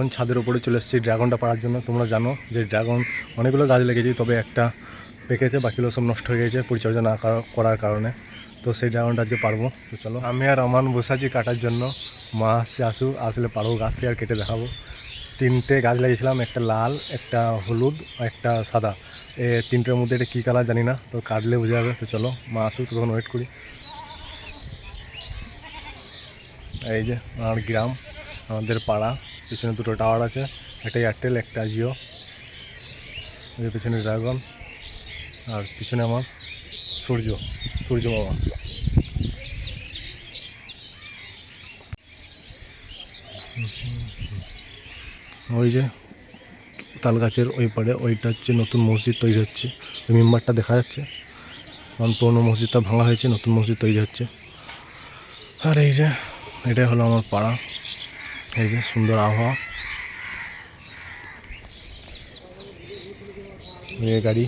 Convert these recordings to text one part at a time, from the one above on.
এখন ছাদের উপরে চলে এসেছি ড্রাগনটা পাড়ার জন্য। তোমরা জানো যে ড্রাগন অনেকগুলো গাছ লেগেছে, তবে একটা পেকেছে, বাকিগুলো সব নষ্ট হয়ে গেছে পরিচর্যা না করার কারণে। তো সেই ড্রাগনটা আজকে পারব তো চলো, আমি আর আমান বসে আছি কাটার জন্য। মা আসছে আসু আসলে পারব গাছ থেকে আর কেটে দেখাবো। তিনটে গাছ লাগিয়েছিলাম, একটা লাল, একটা হলুদ একটা সাদা। এ তিনটের মধ্যে এটা কী কালার জানি না, তো কাটলে বোঝা যাবে। তো চলো, মা আসুক, তখন ওয়েট করি। এই যে, আমার গ্রাম, আমাদের পাড়া। পিছনে দুটো টাওয়ার আছে, একটা এয়ারটেল একটা জিও এই পিছনে ড্রাগন আর পিছনে আমার সূর্য সূর্য মামা। ওই যে তাল গাছের ওই পারে ওইটা হচ্ছে নতুন মসজিদ তৈরি হচ্ছে, ওই মেম্বারটা দেখা যাচ্ছে। কারণ পুরোনো মসজিদটা ভাঙা হয়েছে, নতুন মসজিদ তৈরি হচ্ছে। আর এই যে, এটাই হলো আমার পাড়া। এই যে সুন্দর আবহাওয়া। গাড়ি।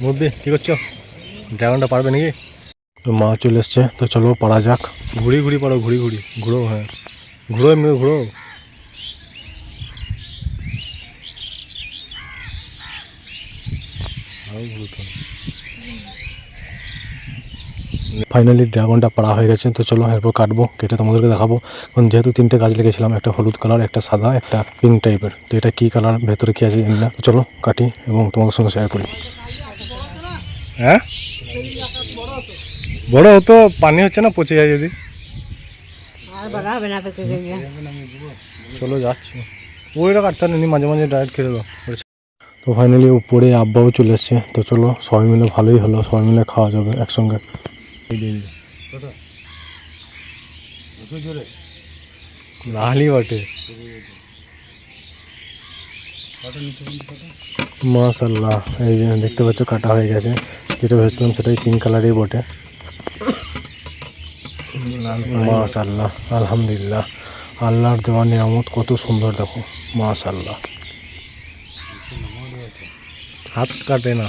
মুরব্বি, কী করছ? ড্রাগনটা পারবে নাকি? তো মা চলে এসছে, তো চলো পাড়া যাক। ঘুরি ঘুরি পারো, ঘুরি ঘুরি। ঘুরো হ্যাঁ। ঘুরো এমনি, ঘুরো। আরও ঘুরতে ফাইনালি ড্রাগনটা পাড়া হয়ে গেছে তো চলো এরপর কাটবো কেটে তোমাদেরকে দেখাবো। কারণ যেহেতু তিনটে গাছ লেগেছিলাম একটা হলুদ কালার একটা সাদা একটা পিঙ্ক টাইপের তো এটা কী কালার ভেতরে কী আছে জানি না। তো চলো কাটি এবং তোমাদের সঙ্গে শেয়ার করি। হ্যাঁ? বড় হতো পানি হচ্ছে না পচে যায় যদি। না চলো যাচ্ছি। ওইটা কাটতে নেই মাঝে মাঝে ডায়েট খেয়ে দেবো তো ফাইনালি উপরে আব্বাও চলে এসছে তো চলো সবাই মিলে ভালোই হলো সবাই মিলে খাওয়া যাবে একসঙ্গে। লালই বটে। মাশাল্লাহ এই যে দেখতে পাচ্ছ কাটা হয়ে গেছে। যেটা ভেবেছিলাম সেটাই পিঙ্ক কালারই বটে। মাশাল্লাহ আলহামদুলিল্লাহ। আল্লাহর দেওয়া নিয়ামত কত সুন্দর দেখো মাশাল্লাহ হাত কাটে না।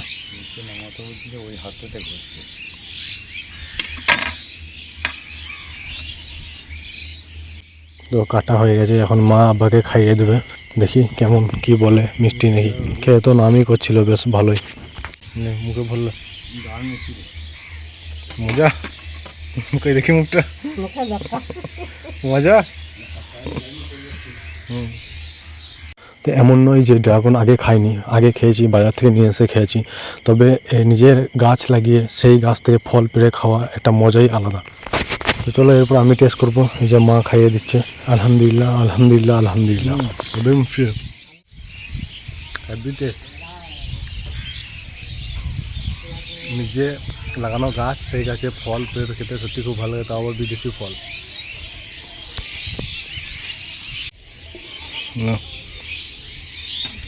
তো কাটা হয়ে গেছে, এখন মা আব্বাকে খাইয়ে দেবে। দেখি কেমন কি বলে, মিষ্টি নাকি। খেয়ে তো নামই করছিল, বেশ ভালোই। মুখে বলল। মজা? কই দেখি মুখটা। মজা। তো এমন নয় যে ড্রাগন আগে খাইনি, আগে খেয়েছি, বাজার থেকে নিয়ে এসে খেয়েছি। তবে নিজের গাছ লাগিয়ে সেই গাছ থেকে ফল পেড়ে খাওয়া একটা মজাই আলাদা। তো চলো এরপর আমি টেস্ট করব। এই যে মা খাইয়ে দিচ্ছে। আলহামদুলিল্লাহ আলহামদুলিল্লাহ আলহামদুলিল্লাহ। হ্যাপি টেস্ট নিজে লাগানো গাছ সেই গাছে ফল পেড়ে খেতে সত্যি খুব ভালো লাগে তাও আবার বিদেশি ফল।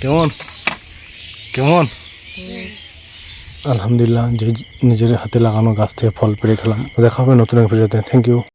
কেমন? কেমন? আলহামদুলিল্লাহ যে নিজের হাতে লাগানো গাছ থেকে ফল পেড়ে খেলাম। দেখা হবে নতুন এক ভিডিওতে থ্যাংক ইউ